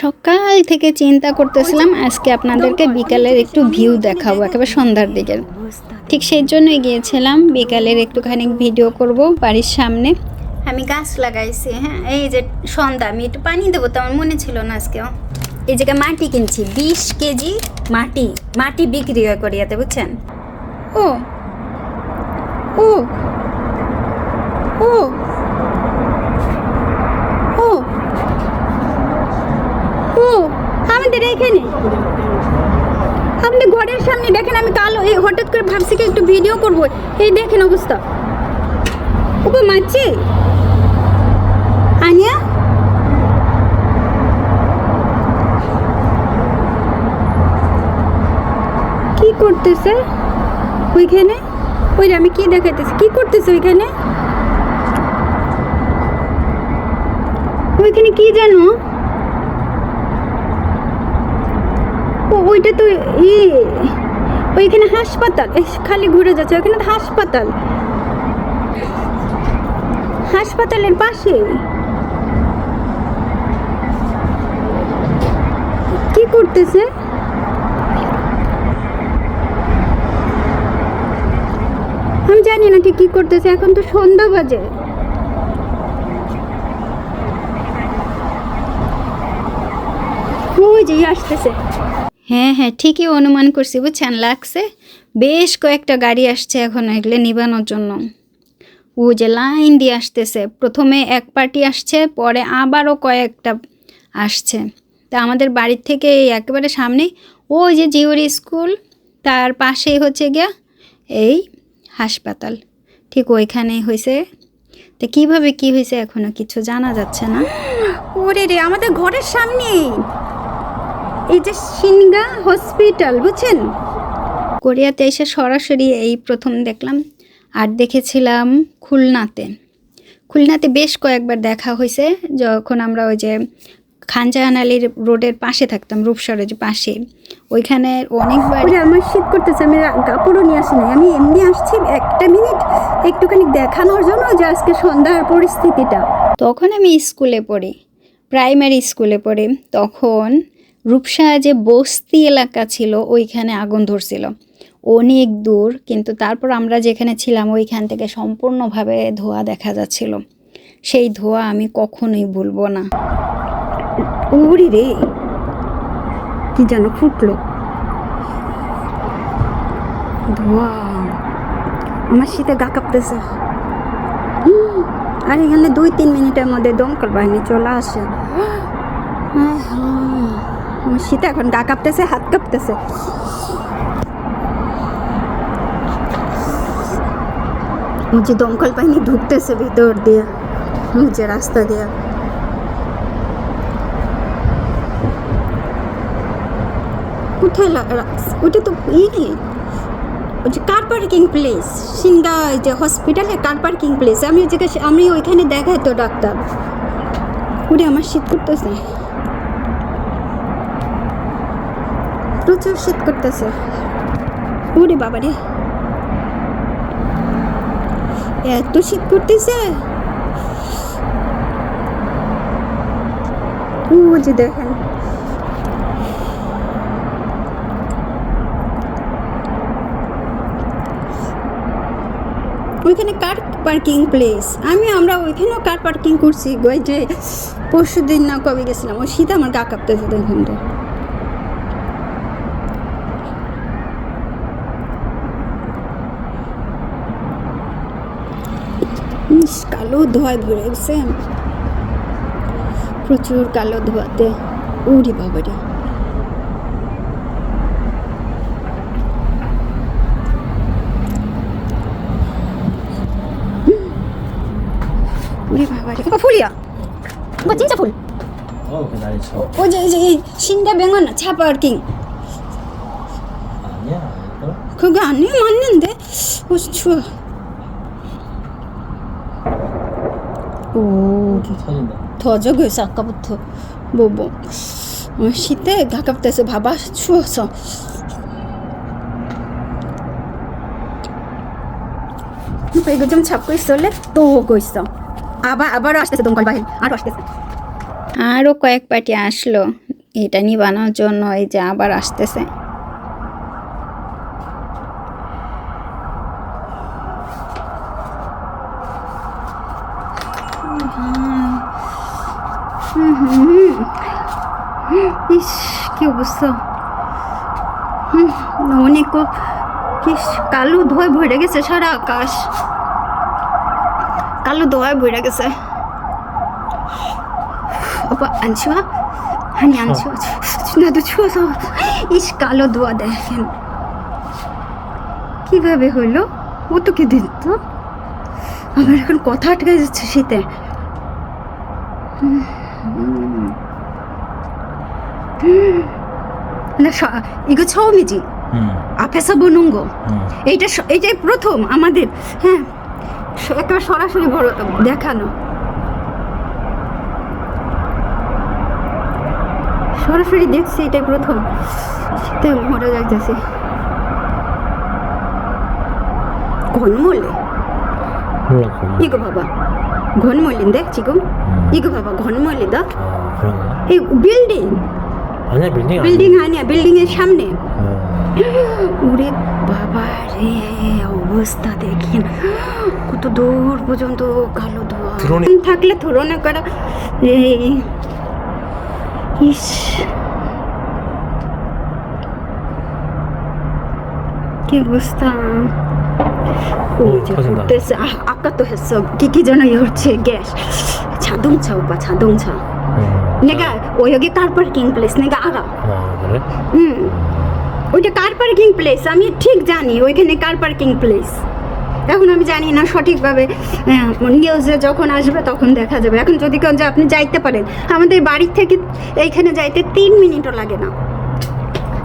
সকাল থেকে চিন্তা করতেছিলাম আজকে আপনাদেরকে বিকালের একটু ভিউ দেখাবো একেবারে সন্ধ্যার দিকের ঠিক সেই জন্যই গিয়েছিলাম বিকালের একটুখানি ভিডিও করব বাড়ির সামনে। আমি গাছ লাগাইছি হ্যাঁ এই যে সন্ধ্যা আমি একটু পানি দেবো তো আমার মনে ছিল না আজকেও। এই জায়গায় মাটি কিনছি বিশ কেজি মাটি মাটি বিক্রি হয় করিয়াতে বুঝছেন? ও ও ও ও ও এইখানে আপনি ঘরের সামনে দেখেন, আমি কালো এই হঠাৎ করে ভাবছি কি একটু ভিডিও করব। এই দেখেন অবস্থা। ওপো মাছি আনিয়া? কি করতেছে? ওইখানে? ওই আমি কি দেখাইতেছি? কি করতেছে ওইখানে? ওইখানে কি জানো ও ওইটা তো ই, ওইখানে হাসপাতাল। খালি ঘুরে যাচ্ছে, ওইখানে তো হাসপাতাল। হাসপাতালের পাশে কি করতেছে? আমি জানি না কি করতেছে, এখন তো সন্ধ্যা বাজে। ওই যে আসতেছে। হ্যাঁ হ্যাঁ ঠিকই অনুমান করছি, বুঝছেন? লাগছে। বেশ কয়েকটা গাড়ি আসছে এখন এগুলো নিবানোর জন্য। ও যে লাইন দিয়ে আসতেছে। প্রথমে এক পার্টি আসছে, পরে আবারও কয়েকটা আসছে। তা আমাদের বাড়ির থেকে একেবারে সামনে ওই যে জিওরি স্কুল, তার পাশেই হচ্ছে গিয়া এই হাসপাতাল। ঠিক ওইখানেই হয়েছে তো কীভাবে কি হয়েছে এখনও কিছু জানা যাচ্ছে না। ওরে রে, আমাদের ঘরের সামনে এই যে সিনগা হসপিটাল বুঝছেন? কোরিয়াতে এসে সরাসরি এই প্রথম দেখলাম আর দেখেছিলাম খুলনাতে। খুলনাতে বেশ কয়েকবার দেখা হয়েছে যখন আমরা ওই যে খানজাহান আলীর রোডের পাশে থাকতাম রূপসরের যে পাশে। ওইখানে অনেকবার আমার শীত করতেছে আমি কাপড়ও নিয়ে আসি নাই। আমি এমনি আসছি একটা মিনিট একটুখানি দেখানোর জন্য যে আজকে সন্ধ্যার পরিস্থিতিটা। তখন আমি স্কুলে পড়ি প্রাইমারি স্কুলে পড়ি। তখন রূপসা যে বস্তি এলাকা ছিল ওইখানে আগুন ধরছিল। অনেক দূর কিন্তু তারপর আমরা যেখানে ছিলাম ওইখান থেকে সম্পূর্ণভাবে ধোঁয়া দেখা যাচ্ছিল। সেই ধোঁয়া আমি কখনোই ভুলবো না। ওরে রে! কি যেন ফুটলো। ধোঁয়া। আমার শীতে গা কাঁপতেছে। আর এখানে দুই তিন মিনিটের মধ্যে দমকল বাহিনী চলে আসে। হুম, আমার শীতে এখন গা কাঁপতেছে, হাত কাঁপতেছে। যে দমকল বাহিনী ঢুকতেছে ভিতর দিয়ে যে রাস্তা দিয়ে। কোথায় ওটা তো ই ওই যে কার পার্কিং প্লেস সিন্দা যে হসপিটালে কার পার্কিং প্লেস আমি ওই জায়গায় আমি ওইখানে দেখাই তো ডাক্তার। ওরে আমার শীত করতেছে। প্রচুর শীত করতেছে। ওরে বাবারে এত শীত করতেছে। যে দেখেন। ওইখানে কার পার্কিং প্লেস আমি, আমরা ওইখানেও কার পার্কিং করছি? যে পরশু দিন না কবে গেছিলাম? ওই শীত আমার গা কাঁপতেছে দেখুন ইস, কালো ধোয়ায় ভরে গেছে প্রচুর কালো ধোয়াতে উড়ি বাবারে 우리 봐봐 이거 풀이야 이거 진짜 풀 어, 그 날이 쳐. 어제 이제 이 신대병원 차 파킹 아니야, 이거? 그거 아니야 맞는데 어 추워 오 좀 터진다. 더 적어있어 아까부터 뭐뭐 어, 시대 가깝대서 봐봐 추워서 오빠 이거 좀 잡고 있을래? 또 오고 있어 아바 아바로 আসতেছে দমকল বাহিনী আরো আসতেছে আরও কয়েক পার্টি আসলো এটা নিবানোর জন্য এই যে আবার আসতেছে ইস কি অবস্থা অনেক ইস কালো ধোয় ভরে গেছে সারা আকাশ কালো ধোয় ভরে গেছে ওপা আনছি মা হানি আনছি না তো ছুঁ ইস কালো ধোয়া দেখেন কীভাবে হইল ও তো তোকে দিন তো আমার এখন কথা আটকে যাচ্ছে শীতে হুম এগুলো ছৌমিজি আফেসা বনুঙ্গ। এইটা এইটাই প্রথম আমাদের। হ্যাঁ একটা সরাসরি বড় দেখানো। সরাসরি দেখছি এটাই প্রথম। শীতে মরে যাইতেছে কনমলে 이거 봐봐. 건물인데 지금? 이거 봐봐 건물이다. 아 그런가? 이거 빌딩. 아니야 빌딩 아니야. 빌딩 아니야 빌딩의 সামনে ওরে বাবা রে অবস্থা দেখেন কত দূর পর্যন্ত কালো ধোয়া থাকলে ধরো না করা ইস কি বুঝতাম করতেছে আকাত হচ্ছে কি কি যেন ইয়ে গ্যাস। ছাদুং ছা উপা ছাদুং ছা নেগা ওই আগে কার পার্কিং প্লেস। নেগা আগা হুম। ওইটা কার পার্কিং প্লেস? আমি ঠিক জানি ওইখানে কার পার্কিং প্লেস। এখন আমি জানি না সঠিকভাবে নিউজে যখন আসবে তখন দেখা যাবে। এখন যদি কেউ আপনি যাইতে পারেন আমাদের বাড়ির থেকে এইখানে যাইতে তিন মিনিটও লাগে না।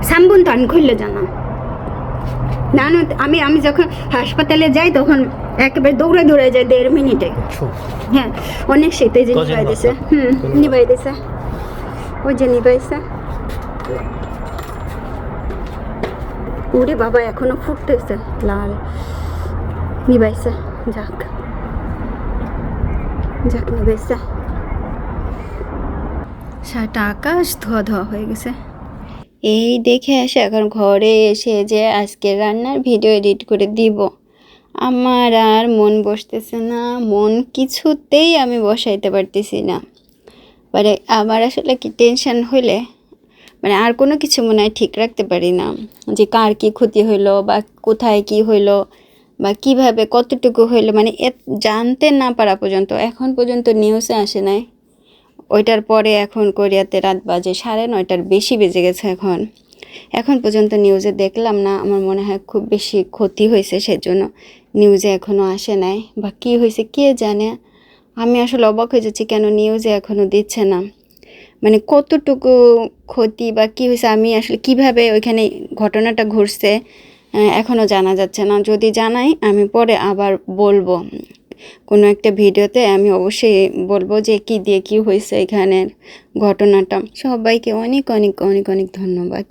সাম্বুন তান খুললে জানা। না না আমি আমি যখন হাসপাতালে যাই তখন একেবারে দৌড়ে দৌড়ে যাই দেড় মিনিটে। হ্যাঁ অনেক শীতে যে জিনিস দিছে। হুম তো নিবাই দিছে। ওই যে নিবাইছে ওরে বাবা এখনও ফুটতেছে। লাল। নিবাইছে যাক। যাক নিবাইছে সারাটা আকাশ ধোয়া ধোয়া হয়ে গেছে। এই দেখে আসে এখন ঘরে এসে যে আজকে রান্নার ভিডিও এডিট করে দিব। আমার আর মন বসতেছে না, মন কিছুতেই আমি বসাইতে পারতেছি না। মানে আমার আসলে কি টেনশন হইলে মানে আর কোনো কিছু মনে হয় ঠিক রাখতে পারি না। যে কার কি ক্ষতি হইল বা কোথায় কি হইল বা কীভাবে কতটুকু হইল মানে জানতে না পারা পর্যন্ত, এখন পর্যন্ত নিউজে আসে নাই। ওইটার পরে এখন কোরিয়াতে রাত বাজে, সাড়ে নয়টার বেশি বেজে গেছে এখন। এখন পর্যন্ত নিউজে দেখলাম না, আমার মনে হয় খুব বেশি ক্ষতি হয়েছে সেজন্য নিউজে এখনও আসে নাই। বা কী হয়েছে কে জানে? আমি আসলে অবাক হয়ে যাচ্ছি কেন নিউজে এখনও দিচ্ছে না। মানে কতটুকু ক্ষতি বা কী হয়েছে, আমি আসলে কীভাবে ওইখানে ঘটনাটা ঘটছে এখনও জানা যাচ্ছে না। যদি জানাই, আমি পরে আবার বলব। কোনো একটা ভিডিওতে আমি অবশ্যই বলব যে কি দিয়ে কি হয়েছে এখানের ঘটনাটা। সবাইকে অনেক অনেক অনেক অনেক ধন্যবাদ।